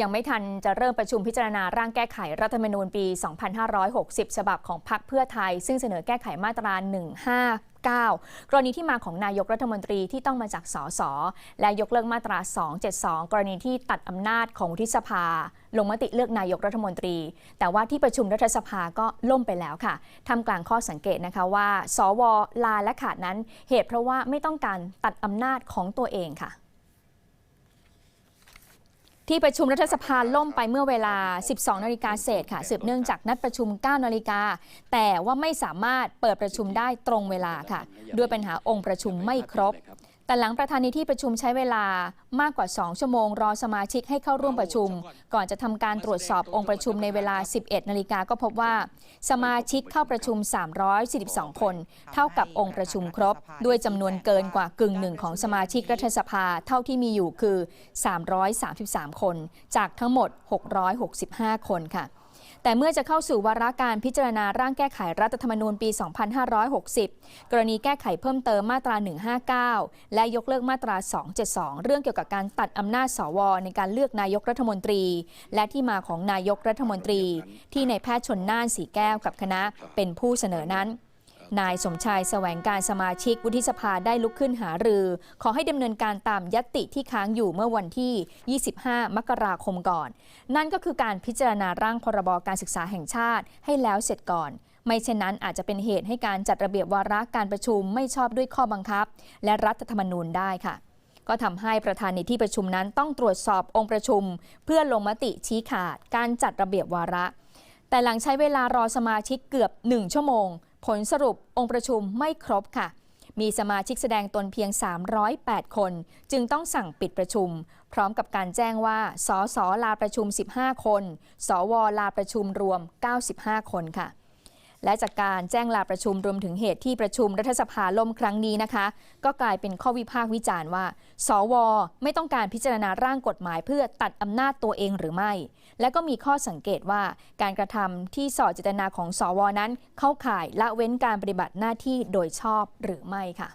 ยังไม่ทันจะเริ่มประชุมพิจารณาร่างแก้ไขรัฐธรรมนูญปี 2560 ฉบับของพรรคเพื่อไทย ซึ่งเสนอแก้ไขมาตรา 159กรณีที่มาของนายกรัฐมนตรีที่ต้องมาจากสสและยกเลิกมาตรา 272 กรณีที่ตัดอำนาจของวุฒิสภา ลงมติเลือกนายกรัฐมนตรี แต่ว่าที่ประชุมรัฐสภาก็ล่มไปแล้วค่ะทำกลางข้อสังเกตนะคะว่า สวลาและขาดนั้นเหตุเพราะว่าไม่ต้องการตัดอำนาจของตัวเองค่ะ ที่ประชุมรัฐสภาล่มไปเมื่อเวลา 12 นาฬิกาเศษค่ะ สืบเนื่องจากนัดประชุม 9 นาฬิกา แต่ว่าไม่สามารถเปิดประชุมได้ตรงเวลาค่ะ ด้วยปัญหาองค์ประชุมไม่ครบ แต่หลังประธานในที่ประชุมใช้เวลามากกว่า 2 ชั่วโมง รอสมาชิกให้เข้าร่วมประชุม ก่อนจะทำการตรวจสอบองค์ประชุมในเวลา 11 นาฬิกาก็พบว่า สมาชิกเข้าประชุม 342 คน เท่ากับองค์ประชุมครบ ด้วยจำนวนเกินกว่ากึ่งหนึ่งของสมาชิกรัฐสภาเท่าที่มีอยู่คือ 333 คน จากทั้งหมด 665 คนค่ะ แต่เมื่อจะเข้าสู่วาระการพิจารณาร่างแก้ไขรัฐธรรมนูญปี 2560 กรณีแก้ไขเพิ่มเติมมาตรา 159 และยกเลิกมาตรา 272 เรื่องเกี่ยวกับการตัดอำนาจสว ในการเลือกนายกรัฐมนตรี และที่มาของนายกรัฐมนตรี ที่ในายแพทย์ชนน่านสีแก้วกับคณะเป็นผู้เสนอนั้น นายสมชายแสวงการสมาชิกวุฒิสภาได้ลุกขึ้นหารือ ขอให้ดำเนินการตามยติที่ค้างอยู่เมื่อวันที่ 25 มกราคมก่อน นั่นก็คือการพิจารณาร่างพรบการศึกษาแห่งชาติให้แล้วเสร็จก่อนไม่เช่นนั้นอาจจะเป็นเหตุให้การจัดระเบียบวาระการประชุมไม่ชอบด้วยข้อบังคับ และรัฐธรรมนูญได้ค่ะ ก็ทำให้ประธานในที่ประชุมนั้นต้องตรวจสอบองค์ประชุม เพื่อลงมติชี้ขาดการจัดระเบียบวาระ แต่หลังใช้เวลารอสมาชิกเกือบ 1 ชั่วโมง ผลสรุปองค์ประชุมไม่ครบค่ะ มีสมาชิกแสดงตนเพียง 308 คน จึงต้องสั่งปิดประชุม พร้อมกับการแจ้งว่าสสลาประชุม 15 คน สวลาประชุมรวม 95 คนค่ะ และจากการแจ้งลาประชุมรวมถึงเหตุที่ประชุมรัฐสภาล่มครั้งนี้นะคะ ก็กลายเป็นข้อวิพากษ์วิจารณ์ว่า สว ไม่ต้องการพิจารณาร่างกฎหมายเพื่อตัดอำนาจตัวเองหรือไม่ และก็มีข้อสังเกตว่าการกระทำที่ส่อเจตนาของสวนั้น เข้าข่ายละเว้นการปฏิบัติหน้าที่โดยชอบหรือไม่ค่ะ